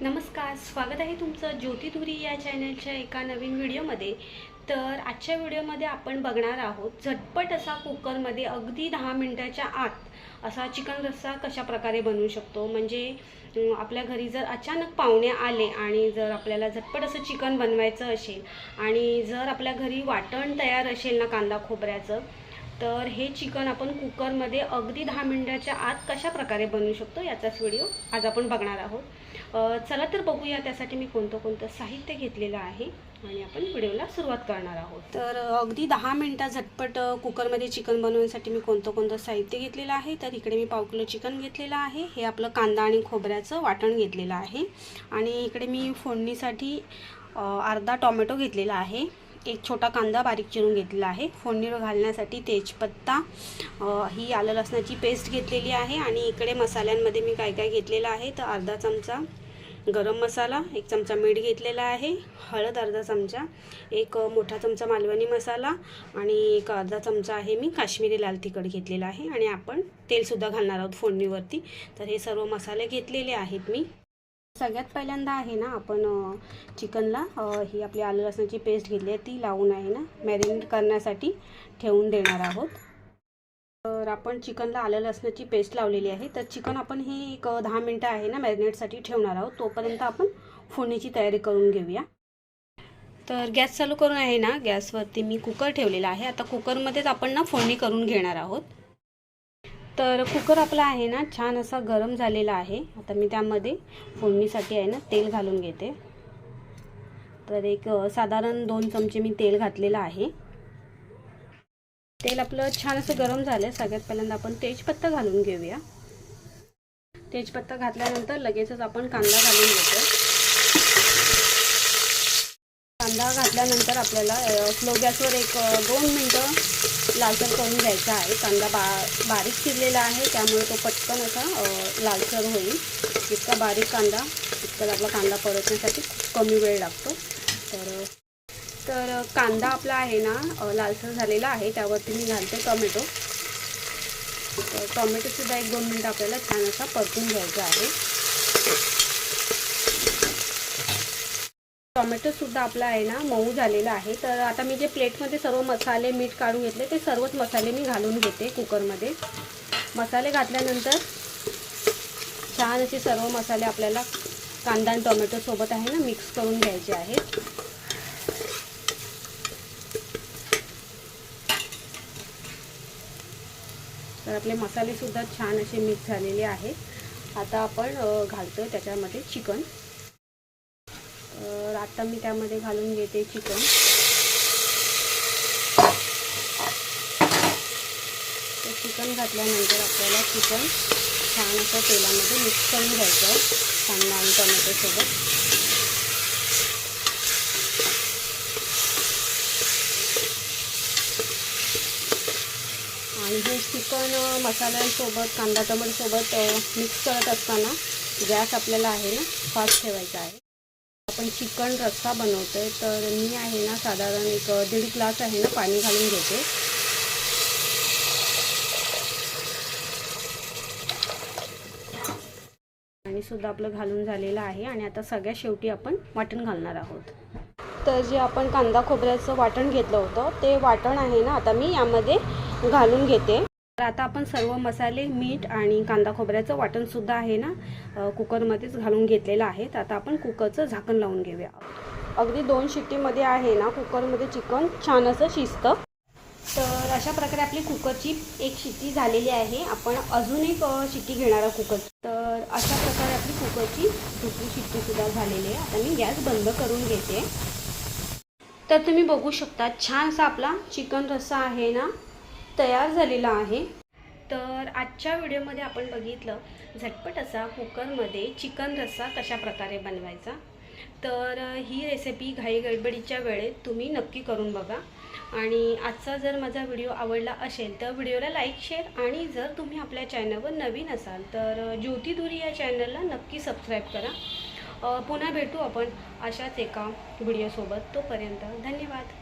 नमस्कार स्वागत आहे तुमचं ज्योतिधुरी या चॅनलच्या एका नवीन व्हिडिओमध्ये. तर आजच्या व्हिडिओमध्ये आपण बघणार आहोत झटपट असा कुकरमध्ये अगदी दहा मिनटाच्या आत असा चिकन रस्सा कशा प्रकारे बनवू शकतो? म्हणजे आपल्या घरी जर अचानक पाहुणे आले आणि जर आपल्याला झटपट असं चिकन बनवायचं असेल आणि जर आपल्या घरी वाटण तयार असेल ना कांदा खोबऱ्याचं तर हे चिकन आपण कुकरमध्ये अगदी दहा मिनटाच्या आत कशा प्रकारे बनवू शकतो याचाच व्हिडिओ आज आपण बघणार आहोत. चला तर बघूया त्यासाठी मी कोणतं कोणतं साहित्य घेतलेलं आहे आणि आपण व्हिडिओला सुरुवात करणार आहोत. तर अगदी दहा मिनटं झटपट कुकरमध्ये चिकन बनवण्यासाठी मी कोणतं कोणतं साहित्य घेतलेलं आहे तर इकडे मी पाव किलो चिकन घेतलेलं आहे हे आपलं कांदा आणि खोबऱ्याचं वाटण घेतलेलं आहे. आणि इकडे मी फोडणीसाठी अर्धा टॉमॅटो घेतलेला आहे. एक छोटा कांदा बारीक चिरून घेतलेला आहे. फोडणीवर घालण्यासाठी तेजपत्ता ही आलं लसणाची पेस्ट घेतलेली आहे आणि इकडे मसाल्यांमध्ये मी काय काय घेतलेलं आहे तर अर्धा चमचा गरम मसाला एक चमचा मीठ घेतलेला आहे हळद अर्धा चमचा एक मोठा चमचा मालवणी मसाला आणि एक अर्धा चमचा आहे मी काश्मीरी लाल तिखट घेतलेला आहे आणि आपण तेलसुद्धा घालणार आहोत फोडणीवरती. तर हे सर्व मसाले घेतलेले आहेत मी. सगळ्यात पहिल्यांदा आहे ना आपण चिकनला ही आपली आलं लसणाची पेस्ट घेतली आहे. ती लावून आहे ना मॅरिनेट करण्यासाठी ठेवून देणार आहोत. तर आपण चिकनला आलं लसणाची पेस्ट लावलेली आहे. तर चिकन आपण हे एक दहा मिनटं आहे ना मॅरिनेटसाठी ठेवणार आहोत. तोपर्यंत आपण फोडणीची तयारी करून घेऊया. तर गॅस चालू करून आहे ना गॅसवरती मी कुकर ठेवलेला आहे. आता कुकरमध्येच आपण ना फोडणी करून घेणार आहोत. तर कुकर आपला आहे ना छान असा गरम झालेला आहे. आता मी त्यामध्ये फोडणीसाठी आहे ना तेल घालून घेते. तर एक साधारण दोन चमचे मी तेल घातलेलं आहे. तेल आपलं छान असं गरम झालं सगळ्यात पहिल्यांदा आपण तेजपत्ता घालून घेऊया. तेजपत्ता घातल्यानंतर लगेचच आपण कांदा घालून घेतो कांदा घातल्यानंतर आपल्याला स्लो गॅसवर एक दोन मिनटं लालसर करून घ्यायचा आहे. कांदा बा बारीक चिरलेला आहे त्यामुळे तो पटकन असा लालसर होईल. जितका बारीक कांदा तितका आपला कांदा परतण्यासाठी खूप कमी वेळ लागतो. तर तर कांदा आपला आहे ना लालसर झालेला आहे. त्यावरती मी घालते टोमॅटो. तर टोमॅटोसुद्धा एक दोन मिनटं आपल्याला छान असा परतून घ्यायचा आहे. टोमॅटोसुद्धा आपला आहे ना मऊ झालेला आहे. तर आता मी जे प्लेटमध्ये सर्व मसाले मीठ काढून घेतले ते सर्वच मसाले मी घालून घेते कुकरमध्ये. मसाले घातल्यानंतर छान असे सर्व मसाले आपल्याला कांदा आणि टोमॅटोसोबत आहे ना मिक्स करून घ्यायचे आहेत. तर आपले मसालेसुद्धा छान असे मिक्स झालेले आहेत. आता आपण घालतो त्याच्यामध्ये चिकन. तर आता मी त्यामध्ये घालून घेते चिकन. तर चिकन घातल्यानंतर आपल्याला चिकन छान असं तेलामध्ये मिक्स करून घ्यायचं आहे कांदा आणि टोमॅटोसोबत आणि हे चिकन मसाल्यांसोबत कांदा टोमॅटोसोबत मिक्स करत असताना गॅस आपल्याला आहे ना फास्ट ठेवायचा आहे. आपण चिकन रस्सा बनवतोय तर मी आहे ना साधारण एक दीड ग्लास आहे ना पाणी घालून घेते. आणि सुद्धा आपलं घालून झालेलं आहे आणि आता सगळ्यात शेवटी आपण वाटण घालणार आहोत. तर जे आपण कांदा खोबऱ्याचं वाटण घेतलं होतं ते वाटण आहे ना आता मी यामध्ये घालून घेते. तर आता आपण सर्व मसाले मीठ आणि कांदा खोबऱ्याचं वाटणसुद्धा आहे ना कुकरमध्येच घालून घेतलेलं आहे. तर आता आपण कुकरचं झाकण लावून घेऊया. अगदी दोन शिट्टीमध्ये आहे ना कुकरमध्ये चिकन छान असं शिजतं. तर अशा प्रकारे आपली कुकरची एक शिट्टी झालेली आहे. आपण अजून एक शिट्टी घेणार आहोत कुकर तर अशा प्रकारे आपली कुकरची दुसरी शिट्टीसुद्धा झालेली आहे. आता मी गॅस बंद करून घेते. तर तुम्ही बघू शकता छान असा आपला चिकन रस्सा आहे ना तयार झालेला आहे. तर आजच्या व्हिडिओमध्ये आपण बघितलं झटपट असा कुकरमध्ये चिकन रस्सा कशा प्रकारे बनवायचा. तर ही रेसिपी घाई गडबडीच्या वेळेत तुम्ही नक्की करून बघा. आणि आजचा जर माझा व्हिडिओ आवडला असेल तर व्हिडिओला लाईक शेअर आणि जर तुम्ही आपल्या चॅनलवर नवीन असाल तर ज्योतिधुरी या चॅनलला नक्की सबस्क्राईब करा. पुन्हा भेटू आपण अशाच एका व्हिडिओसोबत. तोपर्यंत धन्यवाद.